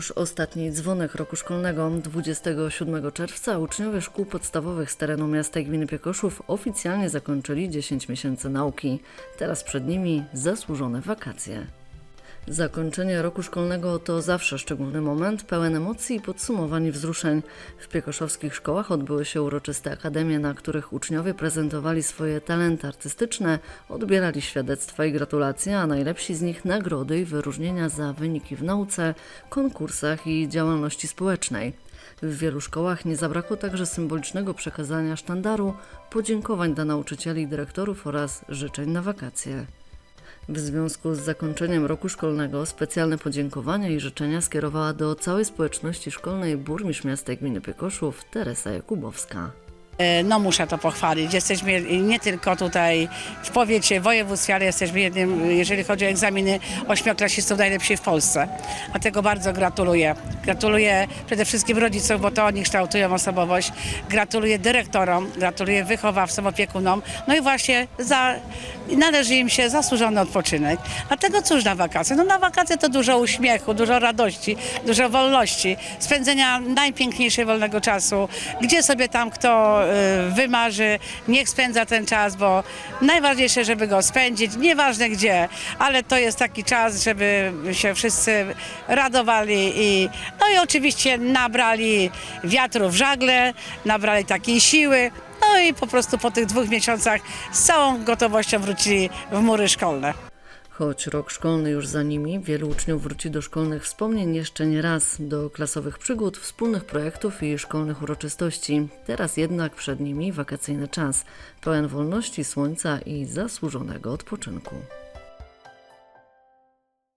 Już ostatni dzwonek roku szkolnego 27 czerwca uczniowie szkół podstawowych z terenu miasta i gminy Piekoszów oficjalnie zakończyli 10 miesięcy nauki. Teraz przed nimi zasłużone wakacje. Zakończenie roku szkolnego to zawsze szczególny moment, pełen emocji i podsumowań i wzruszeń. W piekoszowskich szkołach odbyły się uroczyste akademie, na których uczniowie prezentowali swoje talenty artystyczne, odbierali świadectwa i gratulacje, a najlepsi z nich nagrody i wyróżnienia za wyniki w nauce, konkursach i działalności społecznej. W wielu szkołach nie zabrakło także symbolicznego przekazania sztandaru, podziękowań dla nauczycieli i dyrektorów oraz życzeń na wakacje. W związku z zakończeniem roku szkolnego specjalne podziękowania i życzenia skierowała do całej społeczności szkolnej burmistrz miasta gminy Piekoszów Teresa Jakubowska. E, No muszę to pochwalić. Jesteśmy nie tylko tutaj w powiecie, w województwie, ale jesteśmy jednym, jeżeli chodzi o egzaminy ośmioklasistów, najlepsi w Polsce. A tego bardzo gratuluję. Gratuluję przede wszystkim rodzicom, bo to oni kształtują osobowość. Gratuluję dyrektorom, gratuluję wychowawcom, opiekunom. No i właśnie za, należy im się zasłużony odpoczynek. Dlatego cóż na wakacje? No na wakacje to dużo uśmiechu, dużo radości, dużo wolności, spędzenia najpiękniejszego wolnego czasu, gdzie sobie tam kto wymarzy, niech spędza ten czas, bo najważniejsze, żeby go spędzić, nieważne gdzie, ale to jest taki czas, żeby się wszyscy radowali i no i oczywiście nabrali wiatru w żagle, nabrali takiej siły, no i po prostu po tych dwóch miesiącach z całą gotowością wrócili w mury szkolne. Choć rok szkolny już za nimi, wielu uczniów wróci do szkolnych wspomnień jeszcze nie raz, do klasowych przygód, wspólnych projektów i szkolnych uroczystości. Teraz jednak przed nimi wakacyjny czas, pełen wolności, słońca i zasłużonego odpoczynku.